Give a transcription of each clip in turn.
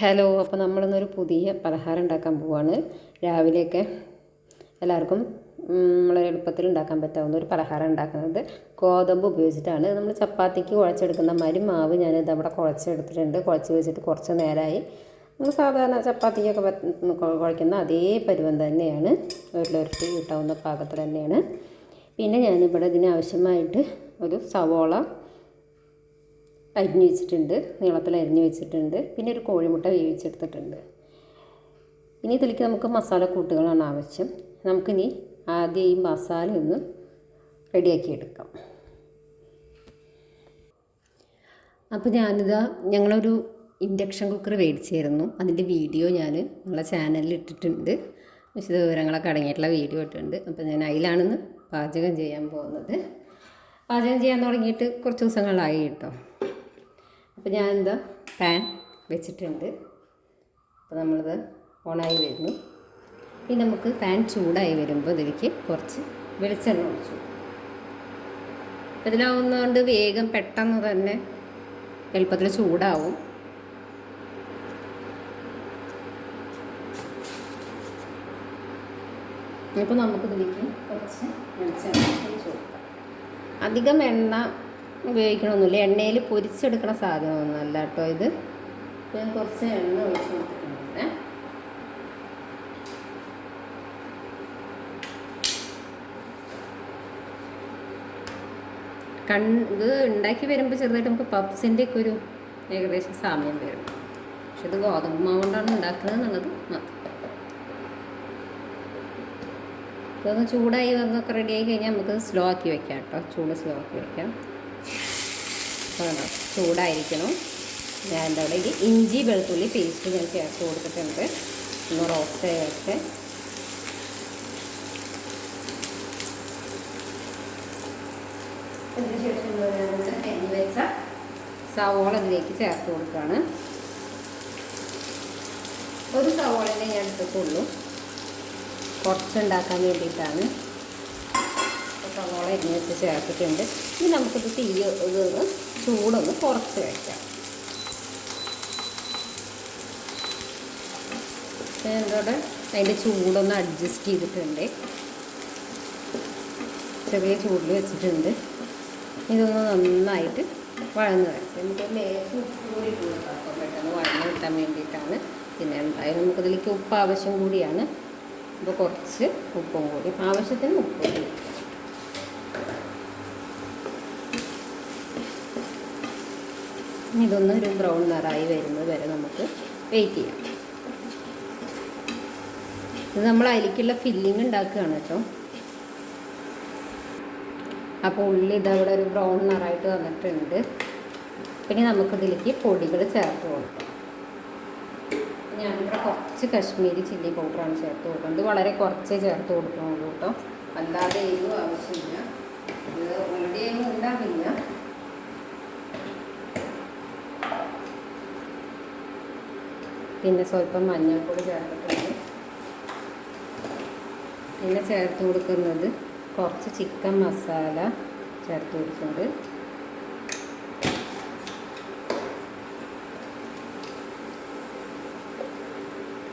Hello അപ്പോൾ നമ്മളിന്നൊരു പുതിയ പലഹാരം ഉണ്ടാക്കാൻ പോവാണ്. രാവിലെയൊക്കെ എല്ലാവർക്കും നമ്മൾ എളുപ്പത്തിൽ ഉണ്ടാക്കാൻ പറ്റാവുന്ന ഒരു പലഹാരം ഉണ്ടാക്കുന്നത് ഗോതമ്പ് ഉപയോഗിച്ചിട്ടാണ്. നമ്മൾ ചപ്പാത്തിക്ക് കുഴച്ചെടുക്കുന്ന മാതിരി മാവ് ഞാനിത് അവിടെ കുഴച്ചെടുത്തിട്ടുണ്ട്. കുഴച്ച് വെച്ചിട്ട് കുറച്ച് നേരമായി നമ്മൾ സാധാരണ ചപ്പാത്തിക്കൊക്കെ കുഴയ്ക്കുന്ന അതേ പരുവം തന്നെയാണ്. ഉരുളുരുട്ടി കിട്ടാവുന്ന പാകത്തിൽ തന്നെയാണ്. പിന്നെ ഞാനിവിടെ ഇതിനാവശ്യമായിട്ട് ഒരു സവോള അരിഞ്ഞു വെച്ചിട്ടുണ്ട് നീളത്തിൽ അരിഞ്ഞു വെച്ചിട്ടുണ്ട്. പിന്നെ ഒരു കോഴിമുട്ട വേവിച്ചെടുത്തിട്ടുണ്ട്. ഇനി ഇതിലേക്ക് നമുക്ക് മസാല കൂട്ടുകളാണ് ആവശ്യം. നമുക്കിനി ആദ്യം ഈ മസാല ഒന്ന് റെഡിയാക്കി എടുക്കാം അപ്പോൾ ഞാനിതാ ഞങ്ങളൊരു ഇൻഡക്ഷൻ കുക്കർ മേടിച്ചായിരുന്നു അതിന്റെ വീഡിയോ ഞാൻ ഞങ്ങളെ ചാനലിൽ ഇട്ടിട്ടുണ്ട്. വിശദ വിവരങ്ങളൊക്കെ അടങ്ങിയിട്ടുള്ള വീഡിയോ ഇട്ടിട്ടുണ്ട്. അപ്പോൾ ഞാൻ അതിലാണെന്ന് പാചകം ചെയ്യാൻ പോകുന്നത്. പാചകം ചെയ്യാൻ തുടങ്ങിയിട്ട് കുറച്ച് ദിവസങ്ങളായി കേട്ടോ. അപ്പോൾ ഞാൻ എന്താ? പാൻ. വെച്ചിട്ടുണ്ട്. അപ്പോൾ നമ്മളിത് ഓണായി വരുന്നു. ഇനി നമുക്ക് പാൻ ചൂടായി വരുമ്പോൾ ഇതിലേക്ക് കുറച്ച് വെളിച്ചെണ്ണ ഒഴിച്ചു. ഇതിലാവുന്നതുകൊണ്ട് വേഗം പെട്ടെന്ന് തന്നെ എളുപ്പത്തിൽ ചൂടാവും. ഇപ്പോൾ നമുക്കിതിലേക്ക് കുറച്ച് വെളിച്ചെണ്ണ ഒഴിച്ച് കൊടുക്കാം. അധികം എണ്ണ ഉപയോഗിക്കണമൊന്നുമില്ല. എണ്ണയിൽ പൊരിച്ചെടുക്കണ സാധനമൊന്നുമല്ല കേട്ടോ ഇത്. ഞാൻ കുറച്ച് എണ്ണ ഒഴിച്ച് കൊടുക്കുന്നുണ്ട് കൺ ഇത് ഉണ്ടാക്കി വരുമ്പോൾ ചെറുതായിട്ട് നമുക്ക് പപ്സിന്റെ ഒക്കെ ഒരു ഏകദേശം സമയം വരും. പക്ഷെ ഇത് ഗോതമ്പ് മാവ് കൊണ്ടാണ് ഉണ്ടാക്കുന്നത് എന്നുള്ളത് മാത്രം. ഇതൊന്ന് ചൂടായി വന്നൊക്കെ റെഡി ആയി കഴിഞ്ഞാൽ നമുക്ക് സ്ലോ ആക്കി വെക്കാം കേട്ടോ. ചൂട് സ്ലോ ആക്കി വെക്കാം. കണ്ടോ ചൂടായിരിക്കണം. ഞാൻ അവിടെ ഈ ഇഞ്ചി വെളുത്തുള്ളി പേസ്റ്റ് ഞാൻ ചേർത്ത് കൊടുത്തിട്ടുണ്ട്. ഒന്ന് റോസ്റ്റ് ചേർത്ത് സവോള ഇതിലേക്ക് ചേർത്ത് കൊടുക്കുകയാണ്. ഒരു സവോളനെ ഞാൻ എടുത്തിട്ടുള്ളൂ. കുറച്ചുണ്ടാക്കാൻ വേണ്ടിയിട്ടാണ്. സവോള ഇതിനകത്ത് ചേർത്തിട്ടുണ്ട്. ഇനി നമുക്കിത് തീ ഇതൊന്ന് ചൂടൊന്ന് കുറച്ച് വയ്ക്കാം ഞാനിതോടെ അതിന്റെ ചൂടൊന്ന് അഡ്ജസ്റ്റ് ചെയ്തിട്ടുണ്ട്. ചെറിയ ചൂടിൽ വെച്ചിട്ടുണ്ട്. ഇതൊന്ന് നന്നായിട്ട് വഴന്ന് വരട്ടെ. നമുക്ക് ലേശം ഉപ്പ് കൂടി ഇട്ട് കൊടുക്കാം അപ്പോൾ പെട്ടെന്ന് വഴന്ന് കിട്ടാൻ വേണ്ടിയിട്ടാണ്. പിന്നെ എന്തായാലും നമുക്കതിലേക്ക് ഉപ്പ് ആവശ്യം കൂടിയാണ്. അപ്പോൾ കുറച്ച് ഉപ്പും കൂടി. ആവശ്യത്തിന് ഉപ്പ് കൂടി. ഇതൊന്ന് ഒരു ബ്രൗൺ നിറായി വരുന്നത് വരെ നമുക്ക് വെയിറ്റ് ചെയ്യാം. ഇത് നമ്മൾ അതിലേക്കുള്ള ഫില്ലിങ് ഉണ്ടാക്കുകയാണ് കേട്ടോ. അപ്പോൾ ഉള്ളി ഇതവിടെ ഒരു ബ്രൗൺ നിറായിട്ട് വന്നിട്ടുണ്ട്. പിന്നെ നമുക്കിതിലേക്ക് പൊടികൾ ചേർത്ത് കൊടുക്കാം. ഞാനിവിടെ കുറച്ച് കശ്മീരി ചില്ലി പൗഡറാണ് ചേർത്ത് കൊടുക്കുന്നത്. വളരെ കുറച്ചേ ചേർത്ത് കൊടുക്കുന്നുള്ളൂ കേട്ടോ. അല്ലാതെ എരിവ് ആവശ്യമില്ല. ഇത് ഓൾറെഡി ഉണ്ടാവില്ല. പിന്നെ സ്വല്പം മഞ്ഞൾപ്പൊടി ചേർത്തിട്ടുണ്ട്. പിന്നെ ചേർത്ത് കൊടുക്കുന്നത് കുറച്ച് ചിക്കൻ മസാല ചേർത്ത് കൊടുക്കുന്നുണ്ട്.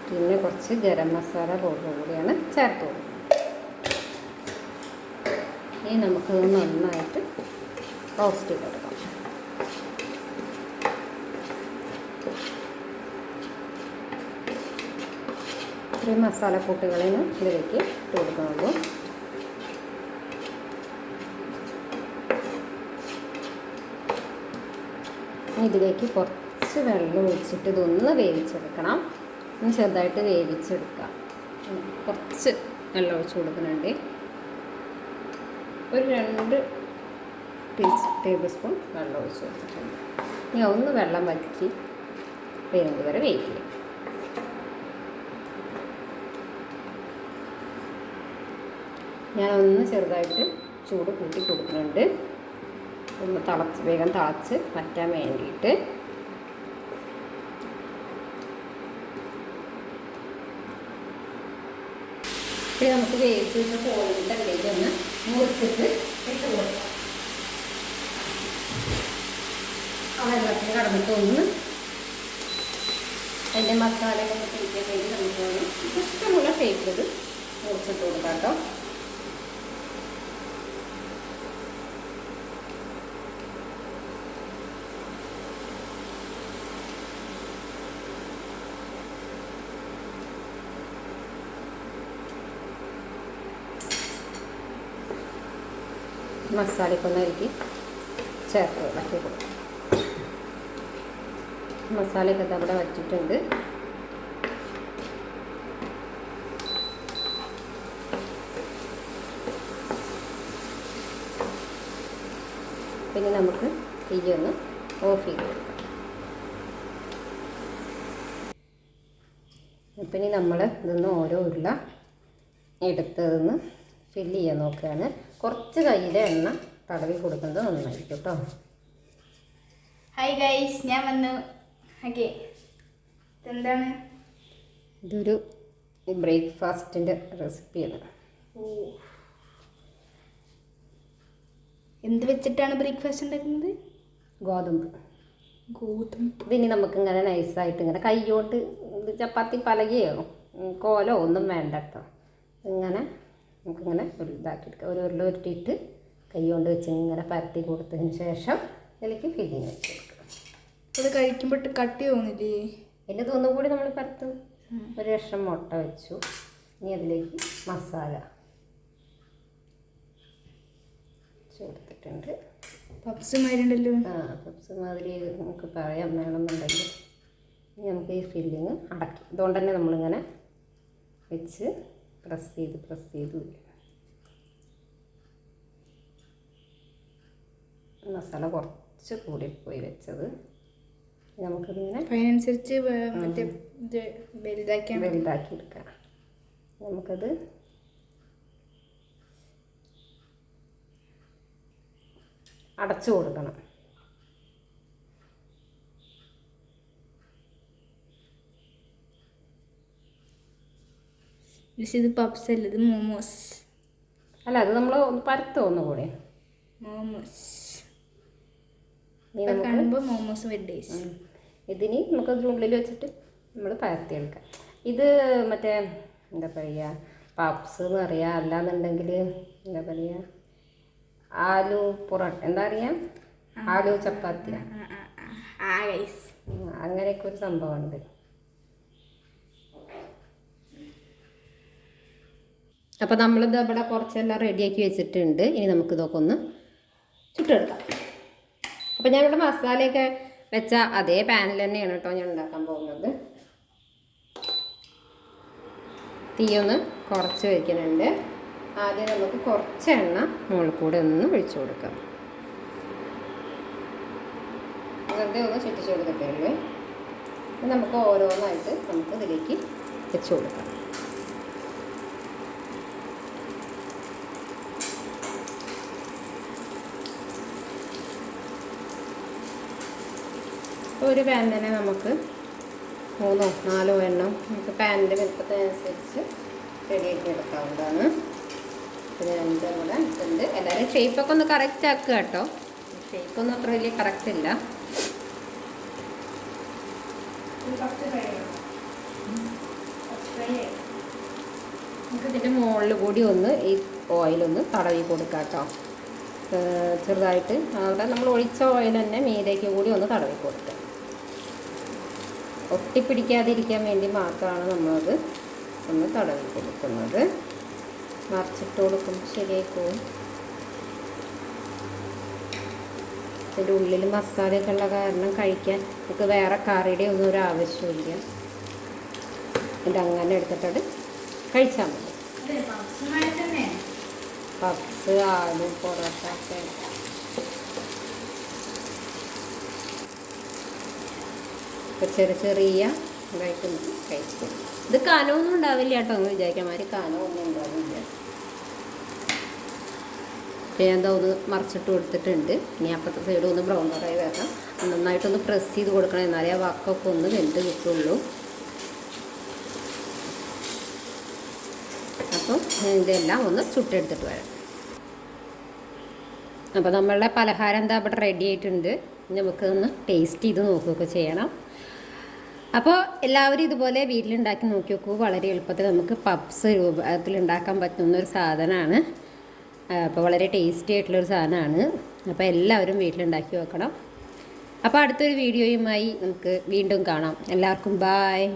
പിന്നെ കുറച്ച് ഗരം മസാല പൗഡർ കൂടിയാണ് ചേർത്ത് കൊടുക്കുന്നത്. ഇനി നമുക്കത് നന്നായിട്ട് റോസ്റ്റ് ചെയ്തെടുക്കാം. ഇത്രയും മസാലക്കൂട്ടുകളാണ് ഇതിലേക്ക് ഇട്ട് കൊടുക്കുന്നുള്ളൂ ഇതിലേക്ക് കുറച്ച് വെള്ളം ഒഴിച്ചിട്ട് ഇതൊന്ന് വേവിച്ചെടുക്കണം. ഒന്ന് ചെറുതായിട്ട് വേവിച്ചെടുക്കാം. കുറച്ച് വെള്ളം ഒഴിച്ച് കൊടുക്കുന്നുണ്ട്. ഒരു രണ്ട് ടേബിൾ സ്പൂൺ വെള്ളം ഒഴിച്ച് കൊടുത്തിട്ടുണ്ട്. ഇനി ഒന്ന് വെള്ളം വറ്റി വരുന്നത് വരെ ചെയ്യാം ഞാൻ ഒന്ന് ചെറുതായിട്ട് ചൂട് കൂട്ടി കൊടുക്കുന്നുണ്ട്. ഒന്ന് തിളച്ച് വേഗം തിളച്ച് വറ്റാൻ വേണ്ടിയിട്ട്. പിന്നെ നമുക്ക് വേവിച്ച് വെച്ച കോഴിയുടെ അതിലേക്ക് ഒന്ന് മുറിച്ചിട്ട് ഇട്ട് കൊടുക്കാം. ആ വെള്ളത്തിൽ കടന്നിട്ട് ഒന്ന് അതിന്റെ മസാലയൊക്കെ പിടിക്കാൻ വേണ്ടി നമുക്ക് ഇഷ്ടമുള്ള ഷേപ്പിൽ മുറിച്ചിട്ട് കൊടുക്കാം കേട്ടോ. മസാലയ്ക്കൊന്ന് എനിക്ക് ചേർത്ത് ഇളക്കി കൊടുക്കും മസാലയൊക്കെ നമ്മുടെ വറ്റിട്ടുണ്ട് പിന്നെ നമുക്ക് തീ ഒന്ന് ഓഫ് ചെയ്ത് കൊടുക്കാം. ഇനി നമ്മൾ ഇതൊന്ന് ഓരോ ഉരുള എടുത്തതെന്ന് ഫില്ല് ചെയ്യാൻ നോക്കുകയാണ്. കുറച്ച് കയ്യിലെ എണ്ണ തടവി കൊടുക്കുന്നത് നന്നായിരിക്കും കേട്ടോ ഹായ് ഗൈസ് ഞാൻ വന്നു. ഓക്കെ ഇതെന്താണ്? ഇതൊരു ബ്രേക്ക്ഫാസ്റ്റിന്റെ റെസിപ്പിയാണ്. ഓ. എന്ത് വെച്ചിട്ടാണ് ബ്രേക്ക്ഫാസ്റ്റ് ഉണ്ടാക്കുന്നത്? ഗോതമ്പ്. ഗോതമ്പ്. ഇതിനി നമുക്ക് ഇങ്ങനെ നൈസായിട്ട് ഇങ്ങനെ ഇത് ചപ്പാത്തി പലകയോ കോലോ ഒന്നും വേണ്ട കേട്ടോ ഇങ്ങനെ നമുക്കിങ്ങനെ ഒരു ഇതാക്കിയെടുക്കാം. ഒരു ഉരുള ഉരുട്ടിയിട്ട് കൈ കൊണ്ട് വെച്ച് ഇങ്ങനെ പരത്തി കൊടുത്തതിന് ശേഷം ഇതിലേക്ക് ഫില്ലിങ് വെച്ച് ഇത് കഴിക്കുമ്പോൾ കട്ടി തോന്നില്ലേ? എന്നെ തോന്നും കൂടി നമ്മൾ പരത്തും. ഒരു ലക്ഷം മുട്ട വെച്ചു. ഇനി അതിലേക്ക് മസാല ചേർത്തിട്ടുണ്ട് പപ്സ് മാതിരിണ്ടല്ലോ ആ പപ്സ് മാതിരി നമുക്ക് പറയാം വേണമെന്നുണ്ടെങ്കിൽ ഇനി നമുക്ക് ഈ ഫില്ലിങ് അടക്കി ഇതുകൊണ്ട് തന്നെ നമ്മളിങ്ങനെ വെച്ച് പ്രസ് ചെയ്ത് പ്രസ് ചെയ്ത്. മസാല കുറച്ച് കൂടി പോയി വെച്ചത് നമുക്കിങ്ങനെ അതിനനുസരിച്ച് മറ്റേ ഇത് വലുതാക്കി എടുക്കാം നമുക്കത് അടച്ചു കൊടുക്കണം. പക്ഷേ ഇത് പപ്സ് അല്ല ഇത് മോമോസ് അല്ല അത് നമ്മൾ പരത്തോ ഒന്നുകൂടെ മോമോസ് കാണുമ്പോൾ മോമോസ് വെഡേസ് ഇതിന് നമുക്ക് ഉള്ളിൽ വെച്ചിട്ട് നമ്മൾ പരത്തിയെടുക്കാം ഇത് മറ്റേ എന്താ പറയുക പപ്സ് എന്ന് പറയുക അല്ലാന്നുണ്ടെങ്കിൽ എന്താ പറയുക ആലു പൊറോട്ട എന്താ അറിയാം ആലു ചപ്പാത്തി അങ്ങനെയൊക്കെ ഒരു സംഭവമുണ്ട് അപ്പോൾ നമ്മളിത് ഇവിടെ കുറച്ചെല്ലാം റെഡിയാക്കി വെച്ചിട്ടുണ്ട്. ഇനി നമുക്കിതൊക്കെ ഒന്ന് ചുട്ടെടുക്കാം. അപ്പോൾ ഞാനിവിടെ മസാലയൊക്കെ വെച്ച അതേ പാനിൽ തന്നെയാണ് കേട്ടോ ഞാൻ ഉണ്ടാക്കാൻ പോകുന്നത്. തീയൊന്ന് കുറച്ച് വയ്ക്കുന്നുണ്ട് ആദ്യം നമുക്ക് കുറച്ച് എണ്ണ മുകളിൽ കൂടെ ഒന്ന് ഒഴിച്ചു കൊടുക്കാം. വെറുതെ ഒന്ന് ചുറ്റിച്ചു കൊടുക്കത്തേ നമുക്ക് ഓരോന്നായിട്ട് നമുക്ക് ഇതിലേക്ക് വെച്ച് കൊടുക്കാം. ഒരു പാൻ തന്നെ നമുക്ക് മൂന്നോ നാലോ എണ്ണം നമുക്ക് പാനിന്റെ വലുപ്പത്തിനനുസരിച്ച് റെഡിയാക്കി എടുക്കാവുന്നതാണ് പിന്നെ രണ്ടും കൂടെ ഇതുണ്ട് എല്ലാവരും ഷേപ്പൊക്കെ ഒന്ന് കറക്റ്റ് ആക്കുക കേട്ടോ. ഷേപ്പൊന്നും അത്ര വലിയ കറക്റ്റ് ഇല്ല. നമുക്ക് ഇതിന്റെ മുകളിൽ കൂടി ഒന്ന് ഈ ഓയിലൊന്ന് തടവി കൊടുക്കാം കേട്ടോ. ചെറുതായിട്ട് അവിടെ നമ്മൾ ഒഴിച്ച ഓയിൽ തന്നെ മീതയ്ക്ക് കൂടി ഒന്ന് തടവി കൊടുക്കുക ഒട്ടിപ്പിടിക്കാതിരിക്കാൻ വേണ്ടി മാത്രമാണ് നമ്മളത് ഒന്ന് തടവി കൊടുക്കുന്നത് മറിച്ചിട്ട് കൊടുക്കുമ്പോൾ ശരിയായി പോകും ഇതിന്റെ ഉള്ളിൽ മസാലയൊക്കെ ഉള്ള കാരണം കഴിക്കാൻ നമുക്ക് വേറെ കറിയുടെ ഒന്നും ഒരു ആവശ്യമില്ല ഇത് അങ്ങനെ എടുത്തിട്ടത് കഴിച്ചാൽ മതി. പപ്സ് ആലു പൊറോട്ട ഒക്കെ. ഇപ്പൊ ചെറിയ ചെറിയ ഇതായിട്ട് കഴിച്ചു. ഇത് കനമൊന്നും ഉണ്ടാവില്ല കേട്ടോ എന്ന് വിചാരിക്കാൻ മാതിരി കനമൊന്നും ഉണ്ടാവില്ല. ഞാൻ ഒന്ന് മറിച്ചിട്ട് കൊടുത്തിട്ടുണ്ട്. ഇനി അപ്പുറത്തെ സൈഡ് ഒന്ന് ബ്രൗൺ കളറായി വരണം. നന്നായിട്ടൊന്ന് പ്രസ് ചെയ്ത് കൊടുക്കണം. എന്നാലേ ആ വക്കൊക്കെ ഒന്ന് വെന്ത് കിട്ടുള്ളൂ. അപ്പം ഇതെല്ലാം ഒന്ന് ചുട്ടെടുത്തിട്ട് വരാം. അപ്പോൾ നമ്മളുടെ പലഹാരം എന്താ ഇവിടെ റെഡി ആയിട്ടുണ്ട്. നമുക്കൊന്ന് നമുക്ക് ടേസ്റ്റ് ചെയ്ത് നോക്കുകയൊക്കെ ചെയ്യണം. അപ്പോൾ എല്ലാവരും ഇതുപോലെ വീട്ടിലുണ്ടാക്കി നോക്കി നോക്കൂ. വളരെ എളുപ്പത്തിൽ നമുക്ക് പപ്സ് രൂപത്തിൽ ഉണ്ടാക്കാൻ പറ്റുന്ന ഒരു സാധനമാണ്. അപ്പോൾ വളരെ ടേസ്റ്റി ആയിട്ടുള്ളൊരു സാധനമാണ്. അപ്പോൾ എല്ലാവരും വീട്ടിലുണ്ടാക്കി വെക്കണം അപ്പോൾ അടുത്തൊരു വീഡിയോയുമായി നമുക്ക് വീണ്ടും കാണാം. എല്ലാവർക്കും ബായ്